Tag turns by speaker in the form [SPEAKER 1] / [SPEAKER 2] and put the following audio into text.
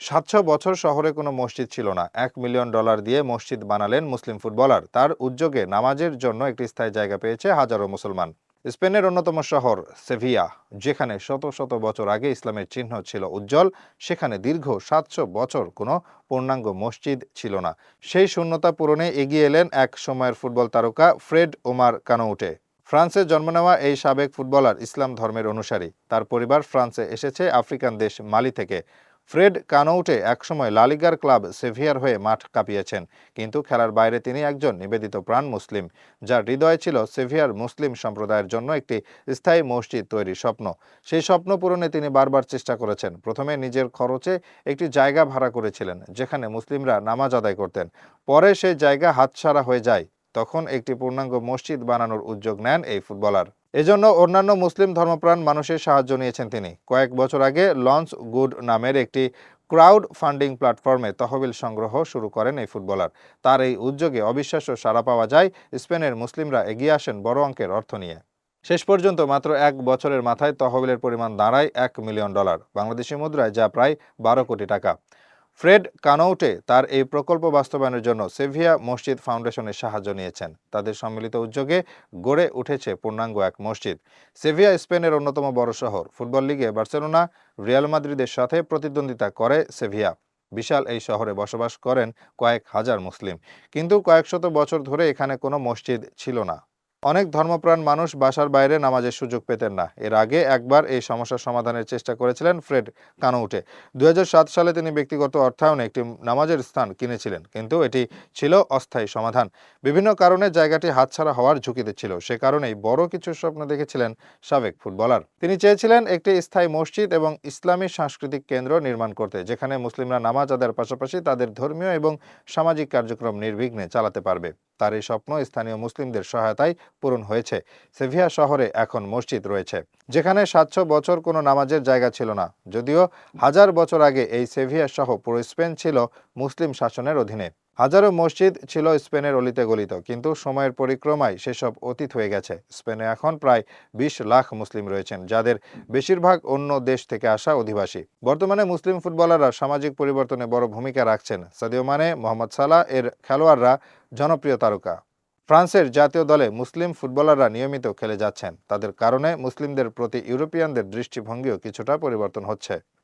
[SPEAKER 1] সাতশো বছর শহরে কোনো মসজিদ ছিল না। এক মিলিয়ন ডলার দিয়ে মসজিদ বানালেন মুসলিম ফুটবলার। তার উদ্যোগে নামাজের জন্য একটি স্থায়ী জায়গা পেয়েছে হাজারো মুসলমান। স্পেনের অন্যতম শহর সেভিয়া, যেখানে শত শত বছর আগে ইসলামের চিহ্ন ছিল উজ্জ্বল, সেখানে দীর্ঘ সাতশো বছর কোনো পূর্ণাঙ্গ মসজিদ ছিল না। সেই শূন্যতা পূরণে এগিয়ে এলেন এক সময়ের ফুটবল তারকা ফ্রেড ওমার কানৌটে ফ্রান্সে জন্ম নেওয়া এই সাবেক ফুটবলার ইসলাম ধর্মের অনুসারী। তার পরিবার ফ্রান্সে এসেছে আফ্রিকান দেশ মালি থেকে। ফ্রেড কানৌটে একসময় লালিগার ক্লাব সেভিয়ার হয়ে মাঠ কাঁপিয়েছেন। কিন্তু খেলার বাইরে তিনি একজন নিবেদিত প্রাণ মুসলিম, যার হৃদয়ে ছিল সেভিয়ার মুসলিম সম্প্রদায়ের জন্য একটি স্থায়ী মসজিদ তৈরির স্বপ্ন। সেই স্বপ্ন পূরণে তিনি বারবার চেষ্টা করেছেন। প্রথমে নিজের খরচে একটি জায়গা ভাড়া করেছিলেন, যেখানে মুসলিমরা নামাজ আদায় করতেন। পরে সেই জায়গা হাতছাড়া হয়ে যায়। তখন একটি পূর্ণাঙ্গ মসজিদ বানানোর উদ্যোগ নেন এই ফুটবলার। এজন্য অন্যান্য মুসলিম ধর্মপ্রাণ মানুষের সাহায্য নিয়েছেন তিনি। কয়েক বছর আগে লঞ্চ গুড নামের একটি ক্রাউড ফান্ডিং প্ল্যাটফর্মে তহবিল সংগ্রহ শুরু করেন এই ফুটবলার। তার এই উদ্যোগে অবিশ্বাস্য সাড়া পাওয়া যায়, স্পেনের মুসলিমরা এগিয়ে আসেন বড় অঙ্কের অর্থ নিয়ে। শেষ পর্যন্ত মাত্র এক বছরের মাথায় তহবিলের পরিমাণ দাঁড়ায় এক মিলিয়ন ডলার। বাংলাদেশি মুদ্রায় যা প্রায় বারো কোটি টাকা। ফ্রেড কানৌটে তার এই প্রকল্প বাস্তবায়নের জন্য সেভিয়া মসজিদ ফাউন্ডেশনের সাহায্য নিয়েছেন। তাদের সম্মিলিত উদ্যোগে গড়ে উঠেছে পূর্ণাঙ্গ এক মসজিদ। সেভিয়া স্পেনের অন্যতম বড় শহর। ফুটবল লিগে বার্সেলোনা রিয়াল মাদ্রিদের সাথে প্রতিদ্বন্দ্বিতা করে সেভিয়া। বিশাল এই শহরে বসবাস করেন কয়েক হাজার মুসলিম। কিন্তু কয়েকশত বছর ধরে এখানে কোনো মসজিদ ছিল না। অনেক ধর্মপ্রাণ মানুষ বাসার বাইরে নামাজের সুযোগ পেতেন না। এর আগে একবার এই সমস্যার সমাধানের চেষ্টা করেছিলেন ফ্রেড কানৌটে দু সালে তিনি ব্যক্তিগত অর্থায়নে একটি নামাজের স্থান কিনেছিলেন, কিন্তু এটি ছিল অস্থায়ী সমাধান। বিভিন্ন কারণে জায়গাটি হাতছাড়া হওয়ার ঝুঁকিতে ছিল। সে কারণেই বড় কিছু স্বপ্ন দেখেছিলেন সাবেক ফুটবলার। তিনি চেয়েছিলেন একটি স্থায়ী মসজিদ এবং ইসলামী সাংস্কৃতিক কেন্দ্র নির্মাণ করতে, যেখানে মুসলিমরা নামাজ আদায়ের পাশাপাশি তাদের ধর্মীয় এবং সামাজিক কার্যক্রম নির্বিঘ্নে চালাতে পারবে। তার এই স্বপ্ন স্থানীয় মুসলিমদের সহায়তায় পূরণ হয়েছে। সেভিয়া শহরে এখন মসজিদ রয়েছে, যেখানে সাতশো বছর কোনো নামাজের জায়গা ছিল না। যদিও হাজার বছর আগে এই সেভিয়া সহ পুরো স্পেন ছিল মুসলিম শাসনের অধীনে। হাজারো মসজিদ ছিল স্পেনের অলিতে গলিত, কিন্তু সময়ের পরিক্রমায় সেসব অতীত হয়ে গেছে। স্পেনে এখন প্রায় বিশ লাখ মুসলিম রয়েছেন, যাদের বেশিরভাগ অন্য দেশ থেকে আসা অধিবাসী। বর্তমানে মুসলিম ফুটবলাররা সামাজিক পরিবর্তনে বড় ভূমিকা রাখছেন। সাদিও মানে মোহাম্মদ সালাহ এর খেলোয়াড়রা জনপ্রিয় তারকা। ফ্রান্সের জাতীয় দলে মুসলিম ফুটবলাররা নিয়মিত খেলে যাচ্ছেন। তাদের কারণে মুসলিমদের প্রতি ইউরোপিয়ানদের দৃষ্টিভঙ্গিও কিছুটা পরিবর্তন হচ্ছে।